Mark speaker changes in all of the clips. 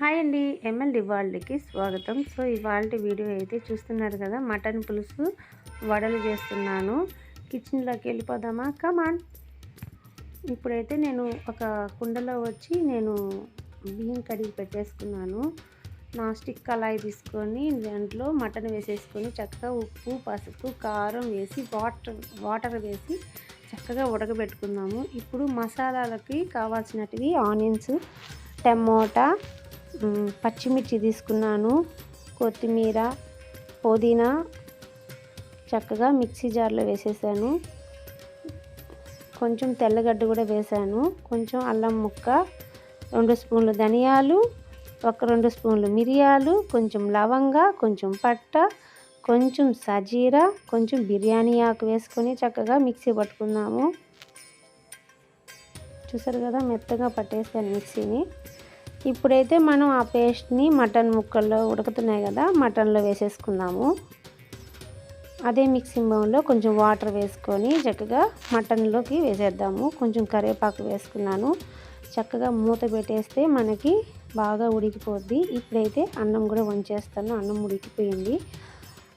Speaker 1: Hi అండి ML వరల్డ్కి స్వాగతం. So ఇవాళ వీడియో అయితే చూస్తున్నారు కదా మటన్ పులుసు వడలు చేస్తున్నాను. కిచెన్లోకి వెళ్ళిపోదామా? కమాన్ ఇప్పుడైతే నేను ఒక కుండలో వచ్చి నేను బియ్యం కడిగి పెట్టేసుకున్నాను. నాస్టిక్ కళాయి తీసుకొని దాంట్లో మటన్ వేసేసుకొని చక్కగా ఉప్పు పసుపు కారం వేసి వాటర్ వాటర్ వేసి చక్కగా ఉడకబెట్టుకుందాము ఇప్పుడు మసాలాలకి కావాల్సినటివి ఆనియన్స్ టమోటా పచ్చిమిర్చి తీసుకున్నాను కొత్తిమీర పుదీనా చక్కగా మిక్సీ జార్లో వేసేసాను. కొంచెం తెల్లగడ్డ కూడా వేసాను. కొంచెం అల్లం ముక్క రెండు స్పూన్లు ధనియాలు ఒక రెండు స్పూన్లు మిరియాలు కొంచెం లవంగ కొంచెం పట్ట కొంచెం సజీరా కొంచెం బిర్యానీ ఆకు వేసుకొని చక్కగా మిక్సీ పట్టుకుందాము చూసారు కదా మెత్తగా పట్టేసాను మిక్సీని. ఇప్పుడైతే మనం ఆ పేస్ట్ని మటన్ ముక్కల్లో ఉడుకుతున్నాయి కదా మటన్లో వేసేసుకుందాము. అదే మిక్సింగ్ బౌల్లో కొంచెం వాటర్ వేసుకొని చక్కగా మటన్లోకి వేసేద్దాము. కొంచెం కరివేపాకు వేసుకున్నాను. చక్కగా మూత పెట్టేస్తే మనకి బాగా ఉడికిపోద్ది. ఇప్పుడైతే అన్నం కూడా వంచేస్తాను. అన్నం ఉడికిపోయింది.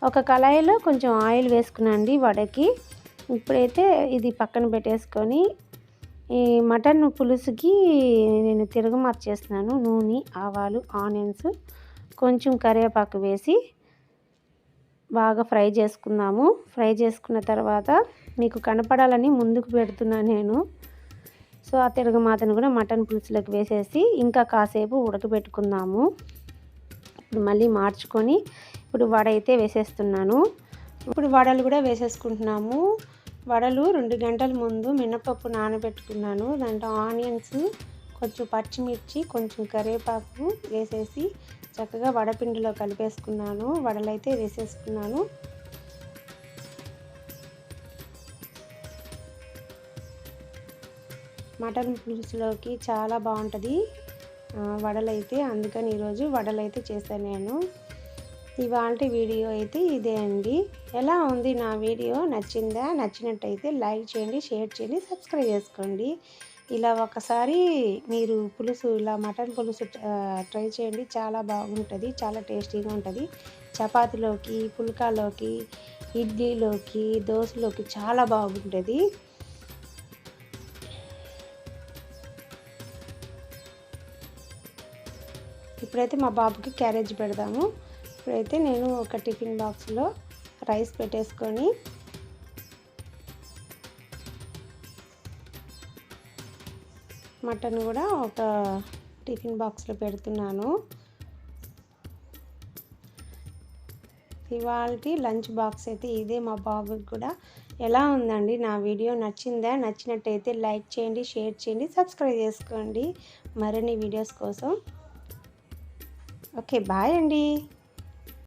Speaker 1: ఒక కళాయిలో కొంచెం ఆయిల్ వేసుకున్నాండి వడకి. ఇప్పుడైతే ఇది పక్కన పెట్టేసుకొని ఈ మటన్ పులుసుకి నేను తిరగమాత చేస్తున్నాను. నూనె ఆవాలు ఆనియన్స్ కొంచెం కరివేపాకు వేసి బాగా ఫ్రై చేసుకుందాము ఫ్రై చేసుకున్న తర్వాత మీకు కనపడాలని ముందుకు పెడుతున్నాను నేను. సో ఆ తిరగమాతను కూడా మటన్ పులుసులోకి వేసేసి ఇంకా కాసేపు ఉడకబెట్టుకుందాము. ఇప్పుడు మళ్ళీ మార్చుకొని ఇప్పుడు వడ అయితే వేసేస్తున్నాను. ఇప్పుడు వడలు కూడా వేసేసుకుంటున్నాము. వడలు రెండు గంటల ముందు మినపప్పు నానబెట్టుకున్నాను. దాంట్లో ఆనియన్స్ కొంచెం పచ్చిమిర్చి కొంచెం కరివేపాకు వేసేసి చక్కగా వడపిండిలో కలిపేసుకున్నాను. వడలైతే వేసేసుకున్నాను. మటన్ పులుసులోకి చాలా బాగుంటుంది. వడలైతే అందుకని ఈరోజు వడలైతే చేశాను నేను. ఇవాళ వీడియో అయితే ఇదే అండి. ఎలా ఉంది నా వీడియో? నచ్చిందా? నచ్చినట్టయితే లైక్ చేయండి షేర్ చేయండి సబ్స్క్రైబ్ చేసుకోండి. ఇలా ఒకసారి మీరు పులుసు ఇలా మటన్ పులుసు ట్రై చేయండి. చాలా బాగుంటుంది చాలా టేస్టీగా ఉంటుంది. చపాతీలోకి పుల్కాలోకి ఇడ్లీలోకి దోశలోకి చాలా బాగుంటుంది. ఇప్పుడైతే మా బాబుకి క్యారేజ్ పెడదాము. ఇప్పుడైతే నేను ఒక టిఫిన్ బాక్స్లో రైస్ పెట్టేసుకొని మటన్ కూడా ఒక టిఫిన్ బాక్స్లో పెడుతున్నాను. ఇవాళ లంచ్ బాక్స్ అయితే ఇదే మా బాబుకి కూడా. ఎలా ఉందండి? నా వీడియో నచ్చిందా? నచ్చినట్టయితే లైక్ చేయండి షేర్ చేయండి సబ్స్క్రైబ్ చేసుకోండి. మరిన్ని వీడియోస్ కోసం. ఓకే బాయ్ అండి.